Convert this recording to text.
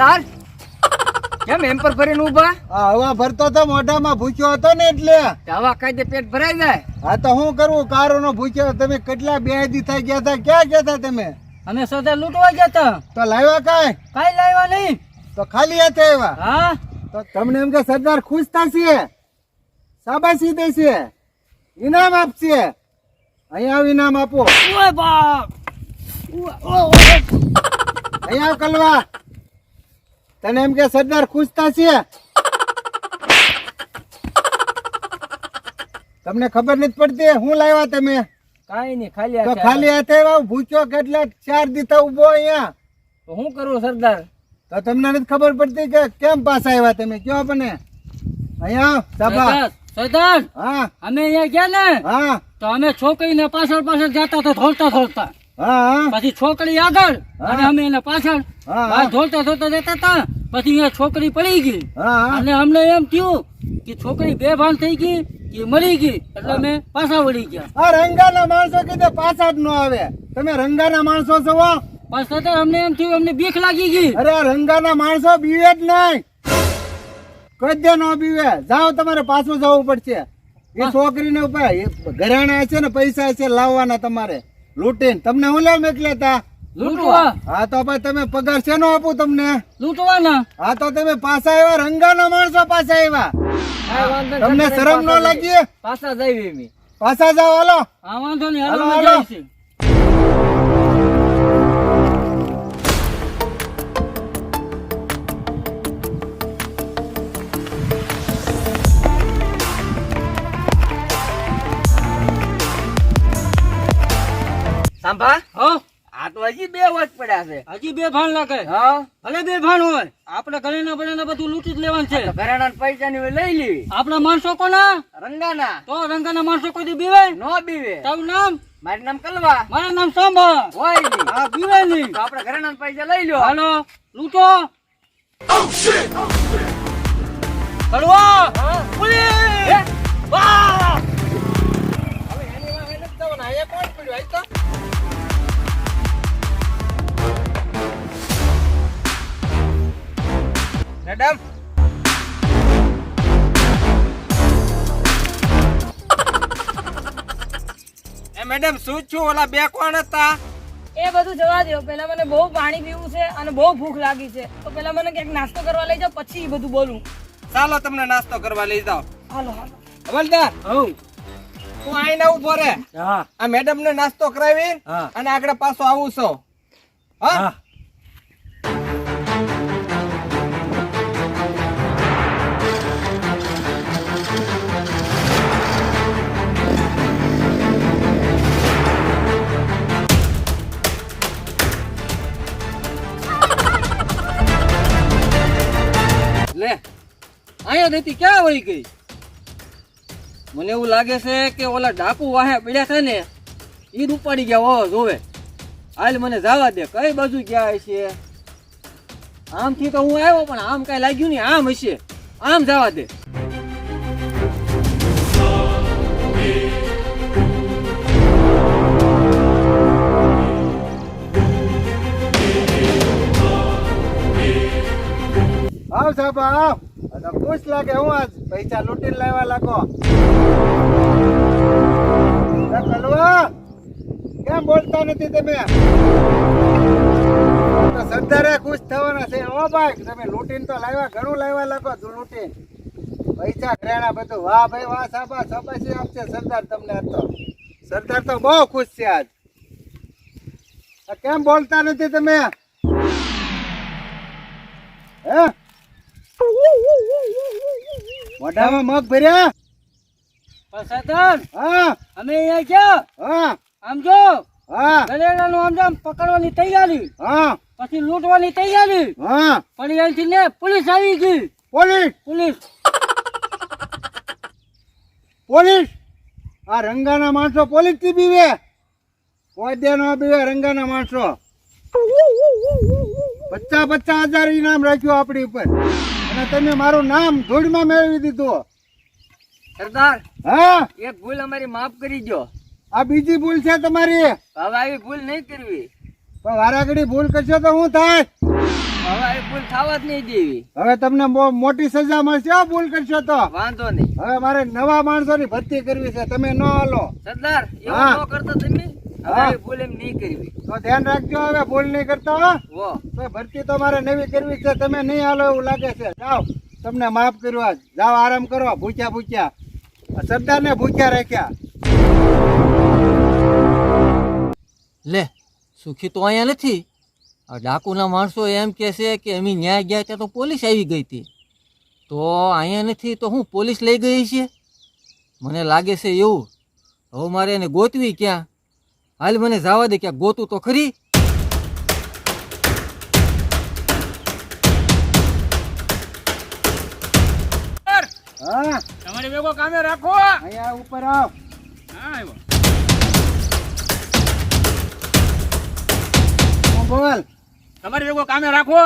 સરદાર કેમ એમ પર ફરીને ઊભા? હવા ભરતો તો મોઢામાં ભૂખ્યો હતો ને એટલે. હવા કાયદે પેટ ભરાઈ જાય. હા તો હું કરું? કારો નો ભૂખ્યો તમે કેટલા બે દી થઈ ગયા હતા? ક્યાં ગયા હતા તમે? અમે સરદાર લૂંટવા ગયા હતા. તો લાવ્યા કાંઈ? કાઈ લાવ્યા નહીં. તો ખાલી હાથે આવ્યા? હા? તો તમને એમ કે સરદાર ખુશ થશે? શાબાશી દેશે? ઇનામ આપશે? અહીંયા ઇનામ આપો. ઓય બાપ. અહીંયા કલવા. તને એમ કે સરદાર ખુશ થશે તમને ખબર નથી પડતી? હું લાવ્યા તમે? કાઈ નહીં ખાલી તો ખાલી હાથે આવ્યા ભૂખ્યો કેટલા ચાર દીધા ઊભો અહીંયા. તો હું કરું સરદાર? તો તમને નથી ખબર પડતી કે કેમ પાછા આવ્યા તમે? કયો આપણને? અહીંયા આવ, સાબા સરદાર! હા. અમે અહીંયા ગયા ને? હા. તો અમે છોકરીને પાછળ પાછળ જતા હતા થોડતા હા પછી છોકરી આગળ. અને અમે એને પાછળ. હા, ધોતા ધોળતા જતા હતા. પછી અહીંયા છોકરી પડી ગઈ. અને અમને એમ થયું કે છોકરી બેભાન થઈ ગઈ કે મરી ગઈ. એટલે અમે પાછા વળી ગયા. આ રંગાના માણસો કીધે પાછા જ ન આવે. તમે રંગાના માણસો છો? પણ છતાં અમને એમ થયું અમને બીક લાગી ગઈ. અરે રંગાના માણસો બીવે જ નહીં. કદ્ય ન બીવે. જાઓ તમારે પાછું જવું પડશે. એ છોકરીને ઉપર ઘરેણા છે ને પૈસા છે લાવવાના તમારે. લૂંટીને તમને હું લેવા મોકલ્યા તા? લૂંટવા? હા તો ભાઈ તમે પગાર શેનો આપું તમને? લૂંટવાના? હા તો તમે પાછા આવ્યા રંગાના માણસો પાછા આવ્યા. તમને શરમ ન લાગીએ લાગી? પાછા જઈએ પાછા જાઓ હાલો. હા વાંધો નહીં હાલો હાલો, સાંભા હો? આ તો હજી બે વર્ષ પડ્યા છે. હજી બે ભાન લાગે. હા? ભલે બે ભાન હોય આપણે ઘરેના બરેના બધું લૂંટી જ લેવાનું છે. ઘરેના પૈસા ની લઈ લેવી આપણા માણસો કોના? રંગાના. તો રંગાના માણસો કોઈ બીવે? નો બીવે. તારું નામ? મારું નામ કલવા. મારું નામ સાંભા હોય નહીં. હા બીવે નહીં. તો આપણે ઘરેણા પૈસા લઈ લ્યો. હાલો લૂંટો. કડવા પોલીસ! વાહ! મેડમ એ મેડમ શું છું ઓલા બે કોણ હતા? એ બધું જવા દો પેલા મને બહુ પાણી પીવું છે અને બહુ ભૂખ લાગી છે. તો પેલા મને ક્યાંક નાસ્તો કરવા લઈ જાઓ પછી બધું બોલું. ચાલો તમને નાસ્તો કરવા લઈ જાઓ. હાલો હાલો. હવલદાર હું તું આઈને ઊભો રે હા. આ મેડમ ને નાસ્તો કરાવી અને આગળ પાછો આવું છો. હા. અહીંયા દેતી ક્યાં વહી ગઈ? મને એવું લાગે છે કે ઓલા ડાકુ વાહે પડ્યા છે ને જ ઉપાડી ગયા હો જોવે. હાલ મને જવા દે, કઈ બાજુ ગયા હશે? આમથી તો હું આવ્યો, પણ આમ કઈ લાગ્યું નહીં, આમ હશે. આમ જવા દે. આવ સાહેબ, આવ. ખુશ લાગે હું આજ. પૈસા લૂંટીને લાવવા લાગો. કેમ બોલતા નથી તમે? સરદારે ખુશ થવાના છે. ઓ ભાઈ, તમે લૂંટીને તો લાવ્યા, ઘણું લાવ્યા લાગો તું લૂંટીને. પૈસા ઘરેણા બધું. વાહ ભાઈ, વાહ સાબા સાબાશી આપશે સરદાર તમને આજ તો. સરદાર તો બહુ ખુશ છે આજ. આ કેમ બોલતા નથી તમે હે મોઢામાં મગ ભર્યા? પણ હા. અમે અહીંયા ગયા. હા. આમ જો હા. ગલેડાનું આમ જામ પકડવાની તૈયારી. હા. પછી લૂંટવાની તૈયારી. હા. પણ અહીંથી ને પોલીસ આવી ગઈ. પોલીસ. પોલીસ. પોલીસ. આ રંગાના માણસો પોલીસથી બીવે. કોઈ દે ન બીવે રંગાના માણસો. પચાસ પચાસ હજાર ઇનામ રાખ્યું આપણી ઉપર. અને તમે મારું નામ ધૂળમાં મેળવી દીધું. સરદાર હા? એક ભૂલ અમારી માફ કરી દો આ બીજી ભૂલ છે તમારી. હવે આવી ભૂલ નહીં કરવી. પણ વારાઘડી ભૂલ કરશો તો શું થાય? હવે આવી ભૂલ થવા જ નહીં દેવી. હવે તમને મોટી સજા મળશે ભૂલ કરશો તો. વાંધો નહીં. હવે મારે નવા માણસોની ભરતી કરવી છે તમે ન હાલો. સરદાર હા. એવું ન કરતો તમે? હા. ભૂલ એમ નહીં કરવી. તો ધ્યાન રાખજો હવે ભૂલ નહીં કરતા હો. તો ભરતી તો મારે નવી કરવી છે તમે નહીં હાલો એવું લાગે છે. જાઓ તમને માફ કર્યું આજ જાઓ આરામ કરો. ભૂખ્યા ભૂખ્યા. સરદારને ભૂખ્યા રાખ્યા. લે સુખી તો અહીંયા નથી. આ ડાકુના માણસો એમ કહે છે કે અમે ન્યાય ગયા ત્યાં તો પોલીસ આવી ગઈ હતી. તો અહીંયા નથી તો હું પોલીસ લઈ ગઈ છે? મને લાગે છે એવું. હવે મારે એને ગોતવી ક્યાં? હાલ મને જવા દે ક્યાં ગોતું તો ખરી. હા? તમારે ભેગો કામે રાખો. અહીંયા ઉપર આવ. હા આવ્યો. બોલ. તમારે ભેગો કામે રાખો.